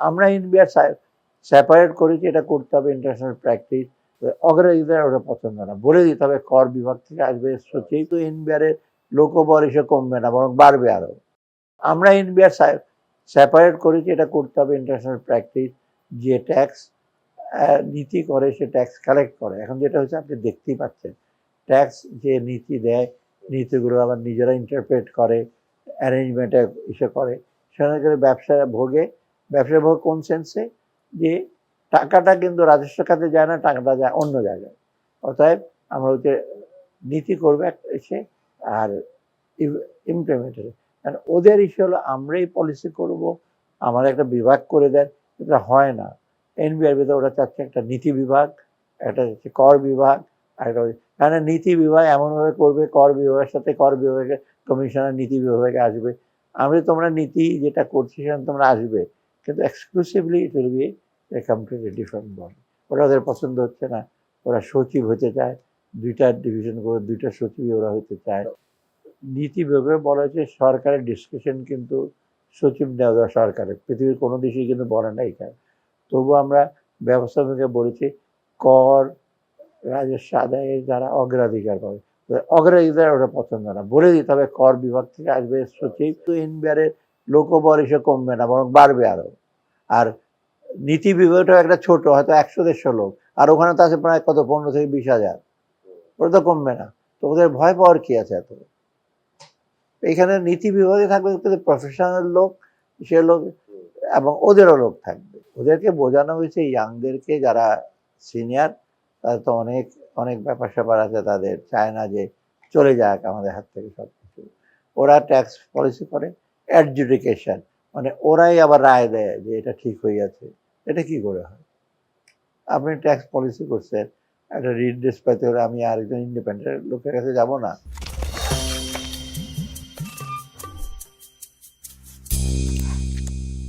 আমরা ইন্ডিয়ার সেপারেট করেছি এটা করতে হবে ইন্টারন্যাশনাল প্র্যাকটিস অগ্রাধিকার ওটা পছন্দ না। বলে দিতে হবে কর বিভাগ থেকে আসবে সচিব, তো ইন্ডিয়ারের লোকবল এসে কমবে না, বরং বাড়বে আরও। আমরা ইন্ডিয়ার সেপারেট করেছি এটা করতে হবে ইন্টারন্যাশনাল প্র্যাকটিস যে ট্যাক্স নীতি করে সে ট্যাক্স কালেক্ট করে। এখন যেটা হচ্ছে আপনি দেখতেই পাচ্ছেন ট্যাক্স যে নীতি দেয়, নীতিগুলো আবার নিজেরা ইন্টারপ্রেট করে অ্যারেঞ্জমেন্টে ইসে করে। সেখানে ব্যবসা ভোগে ব্যবসা কোন সেন্সে যে টাকাটা কিন্তু রাজস্ব খাতে যায় না, টাকাটা যায় অন্য জায়গায়। অতএব আমরা হচ্ছে নীতি করবে এসে আর ইমপ্লিমেন্টেড কারণ ওদের ইস্যু হলো আমরাই পলিসি করব আমার একটা বিভাগ করে দেন, এটা হয় না। এনবিআর ভিতরে ওরা চাচ্ছে একটা নীতি বিভাগ, একটা হচ্ছে কর বিভাগ, আর একটা মানে নীতি বিভাগ এমনভাবে করবে, কর বিভাগের সাথে কর বিভাগের কমিশনার নীতি বিভাগে আসবে। আমরা তোমরা নীতি যেটা করছি সেখানে তোমরা আসবে। কিন্তু exclusively it will be a completely different body ওরা ওদের পছন্দ হচ্ছে না, ওরা সচিব হতে চায়, দুইটা ডিভিশন করে দুইটা সচিব ওরা হতে চায়। নীতি বিভাগে বলা হয়েছে সরকারের ডিসকাশন কিন্তু সচিব নেওয়া দেওয়া সরকারের। পৃথিবীর কোনো দেশেই কিন্তু বলে না এখানে তবু আমরা ব্যবস্থা থেকে বলেছি, কর রাজস্ব আদায়ের যারা অগ্রাধিকার পাবে। অগ্রাধিকার ওরা পছন্দ না। বলে দিতে হবে কর বিভাগ থেকে আসবে সচিব। তো ইনবিয়ারের লোকবল এসে কমবে না, বরং বাড়বে আরও। আর নীতি বিভাগটাও একটা ছোট, হয়তো একশো দেড়শো লোক, আর ওখানে তো আছে প্রায় কত, পনেরো থেকে বিশ হাজার। ওটা তো কমবে না। তো ওদের ভয় পাওয়ার কি আছে এত? এখানে নীতি বিভাগে থাকবে প্রফেশনাল লোক, সে লোক, এবং ওদেরও লোক থাকবে। ওদেরকে বোঝানো হয়েছে ইয়াংদেরকে যারা সিনিয়র তাদের তো অনেক অনেক ব্যাপার স্যাপার আছে তাদের, চায় না যে চলে যাক আমাদের হাত থেকে সব কিছু ওরা ট্যাক্স পলিসি করে অ্যাডজুডিকেশন মানে ওরাই আবার রায় দেয় যে এটা ঠিক হয়ে আছে এটা কি করে হয়? আপনি ট্যাক্স পলিসি করছেন, একটা রিড্রেস পাইতে হলে আমি আরেকজন ইন্ডিপেন্ডেন্ট লোকের কাছে যাব না?